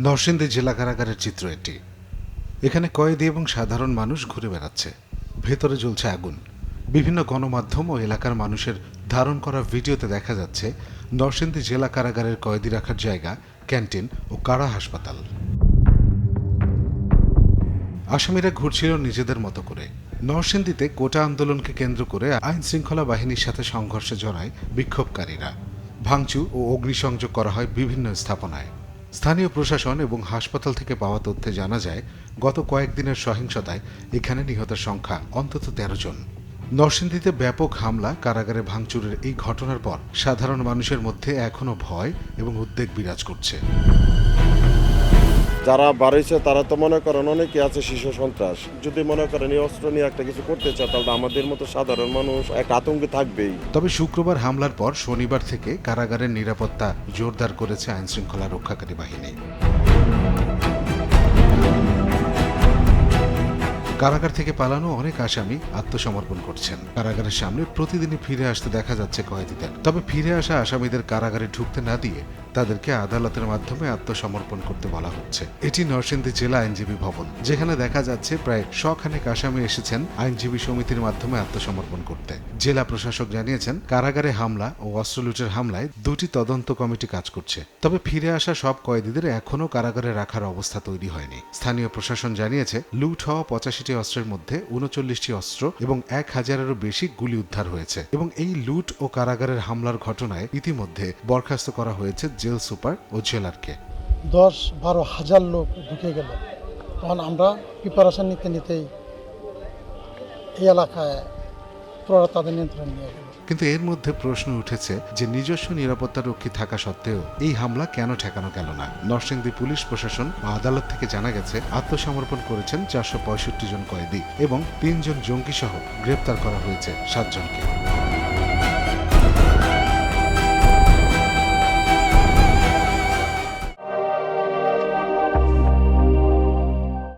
নরসিংদী জেলা কারাগারের চিত্র এটি। এখানে কয়েদি এবং সাধারণ মানুষ ঘুরে বেড়াচ্ছে। ভেতরে জ্বলছে আগুন। বিভিন্ন গণমাধ্যম ও এলাকার মানুষের ধারণ করা ভিডিওতে দেখা যাচ্ছে নরসিংদী জেলা কারাগারের কয়েদি রাখার জায়গা, ক্যান্টিন ও কারা হাসপাতাল। আসামিরা ঘুরছিল নিজেদের মতো করে। নরসিংদীতে কোটা আন্দোলনকে কেন্দ্র করে আইন শৃঙ্খলা বাহিনীর সাথে সংঘর্ষে জড়ায় বিক্ষোভকারীরা। ভাঙচুর ও অগ্নিসংযোগ করা হয় বিভিন্ন স্থাপনায়। স্থানীয় প্রশাসন এবং হাসপাতাল থেকে পাওয়া তথ্যে জানা যায়, গত কয়েকদিনের সহিংসতায় এখানে নিহতের সংখ্যা অন্তত তেরো জন। নরসিংদীতে ব্যাপক হামলা, কারাগারে ভাঙচুরের এই ঘটনার পর সাধারণ মানুষের মধ্যে এখনও ভয় এবং উদ্বেগ বিরাজ করছে। যারা বাড়িছে তারা তো মনে করেন অনেকে আছে শিশু সন্ত্রাস। যদি মনে করেন এই অস্ত্র নিয়ে একটা কিছু করতে চায়, তাহলে আমাদের মতো সাধারণ মানুষ এক আতঙ্কে থাকবেই। তবে শুক্রবার হামলার পর শনিবার থেকে কারাগারের নিরাপত্তা জোরদার করেছে আইনশৃঙ্খলা রক্ষাকারী বাহিনী। কারাগার থেকে পালানো অনেক আসামি আত্মসমর্পণ করছেন। কারাগারের সামনে প্রতিদিনই ফিরে আসতে দেখা যাচ্ছে কয়েদিদের। তবে ফিরে আসা আসামিদের কারাগারে ঢুকতে না দিয়ে তাদেরকে আদালতের মাধ্যমে আত্মসমর্পণ করতে বলা হচ্ছে। এটি নরসিংদী জেলা আইনজীবী ভবন, যেখানে দেখা যাচ্ছে প্রায় শখানেক আসামি এসেছেন আইনজীবী সমিতির মাধ্যমে আত্মসমর্পণ করতে। জেলা প্রশাসক জানিয়েছেন, কারাগারে হামলা ও অস্ত্র লুটের হামলায় দুটি তদন্ত কমিটি কাজ করছে। তবে ফিরে আসা সব কয়েদিদের এখনও কারাগারে রাখার অবস্থা তৈরি হয়নি। স্থানীয় প্রশাসন জানিয়েছে, লুট হওয়া পঁচাশিটি অস্ত্রের মধ্যে উনচল্লিশটি অস্ত্র এবং এক হাজারেরও বেশি গুলি উদ্ধার হয়েছে। এবং এই লুট ও কারাগারের হামলার ঘটনায় ইতিমধ্যে বরখাস্ত করা হয়েছে জেল সুপার ও জেলারকে। দশ বারো হাজার লোক ঢুকে গেল। তখন আমরা প্রিপারেশন নিতে নিতেই এই এলাকায় পুরো তাদের নিয়ন্ত্রণ নিয়ে গেল কিন্তু এর মধ্যে প্রশ্ন উঠেছে যে নিজস্ব নিরাপত্তা রক্ষী থাকা সত্ত্বেও এই হামলা কেন ঠেকানো গেল না? নরসিংদী পুলিশ প্রশাসন আদালত থেকে জানা গেছে, আত্মসমর্পণ করেছেন চারশো পঁয়ষট্টি জন কয়েদি এবং তিনজন জঙ্গি সহ গ্রেপ্তার করা হয়েছে সাতজনকে।